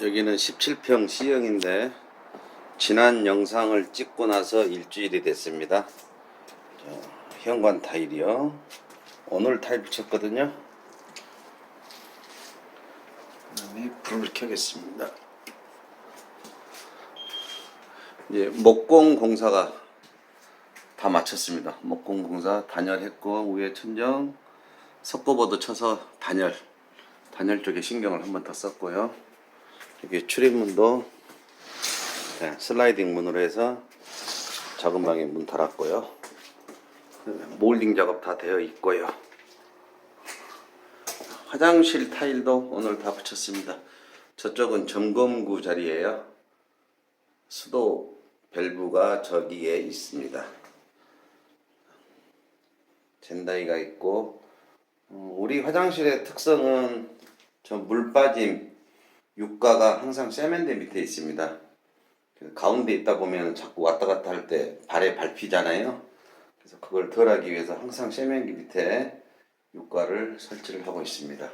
여기는 17평 C형인데 지난 영상을 찍고 나서 일주일이 됐습니다. 자, 현관 타일이요. 오늘 타일 붙였거든요. 불을 켜겠습니다. 이제 목공 공사가 다 마쳤습니다. 목공 공사 단열했고 위에 천정 석고보드 쳐서 단열 단열 쪽에 신경을 한 번 더 썼고요. 여기 출입문도 네, 슬라이딩 문으로 해서 작은 방에 문 달았고요. 몰딩 작업 다 되어 있고요. 화장실 타일도 오늘 다 붙였습니다. 저쪽은 점검구 자리예요. 수도 밸브가 저기에 있습니다. 젠다이가 있고 어, 우리 화장실의 특성은 저 물 빠짐 육가가 항상 세면대 밑에 있습니다. 가운데 있다 보면 자꾸 왔다 갔다 할 때 발에 밟히잖아요. 그래서 그걸 덜하기 위해서 항상 세면기 밑에 육가를 설치를 하고 있습니다.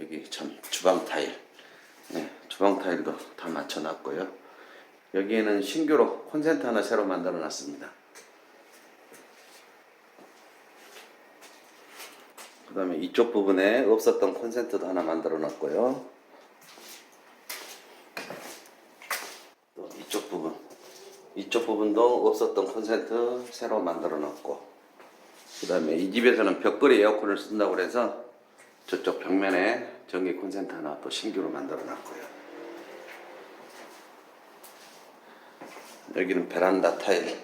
여기 참 주방 타일, 네, 주방 타일도 다 맞춰놨고요. 여기에는 신규로 콘센트 하나 새로 만들어 놨습니다. 그 다음에 이쪽 부분에 없었던 콘센트도 하나 만들어 놨고요. 또 이쪽 부분, 이쪽 부분도 없었던 콘센트 새로 만들어 놨고, 그 다음에 이 집에서는 벽걸이 에어컨을 쓴다고 그래서 저쪽 벽면에 전기 콘센트 하나 또 신규로 만들어 놨고요. 여기는 베란다 타일,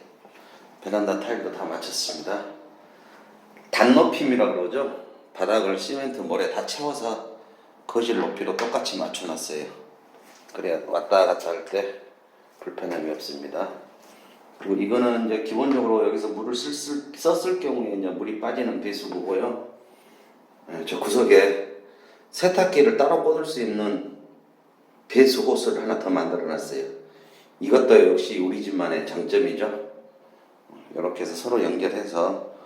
베란다 타일도 다 마쳤습니다. 단높임이라 그러죠. 바닥을 시멘트 모래 다 채워서 거실 높이로 똑같이 맞춰놨어요. 그래야 왔다 갔다 할 때 불편함이 없습니다. 그리고 이거는 이제 기본적으로 여기서 물을 쓸, 쓸- 썼을 경우에 이제 물이 빠지는 배수구고요. 예, 저 구석에 세탁기를 따로 꽂을 수 있는 배수 호스를 하나 더 만들어 놨어요. 이것도 역시 우리 집만의 장점이죠. 이렇게 해서 서로 연결해서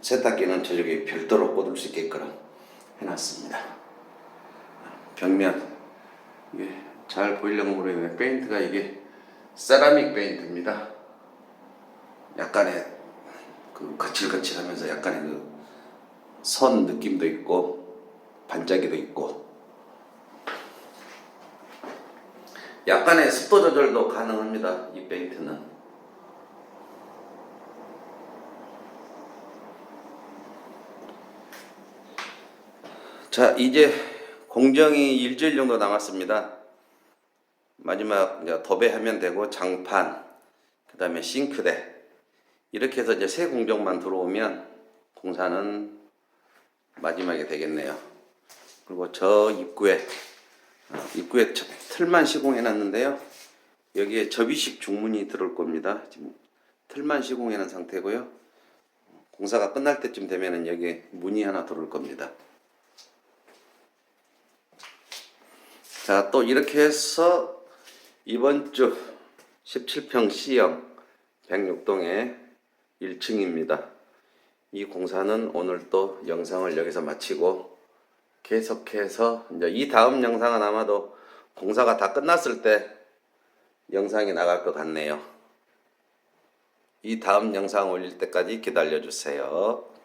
세탁기는 저쪽에 별도로 꽂을 수 있게끔 해놨습니다. 벽면 이게 잘 보이려고 모르겠는데 페인트가 이게 세라믹 페인트입니다. 약간의 그 거칠거칠하면서 약간의 그 선 느낌도 있고 반짝이도 있고 약간의 습도 조절도 가능합니다. 이 페인트는. 자, 이제 공정이 일주일 정도 남았습니다. 마지막 이제 도배하면 되고 장판, 그 다음에 싱크대 이렇게 해서 이제 새 공정만 들어오면 공사는 마지막에 되겠네요. 그리고 저 입구에 어, 입구에 저- 틀만 시공해 놨는데요. 여기에 접이식 중문이 들어올 겁니다. 지금 틀만 시공해 놓은 상태고요. 공사가 끝날 때쯤 되면은 여기 문이 하나 들어올 겁니다. 자, 또 이렇게 해서 이번 주 17평 C형 106동의 1층입니다. 이 공사는 오늘 또 영상을 여기서 마치고 계속해서 이제 이 다음 영상은 아마도 공사가 다 끝났을 때 영상이 나갈 것 같네요. 이 다음 영상 올릴 때까지 기다려 주세요.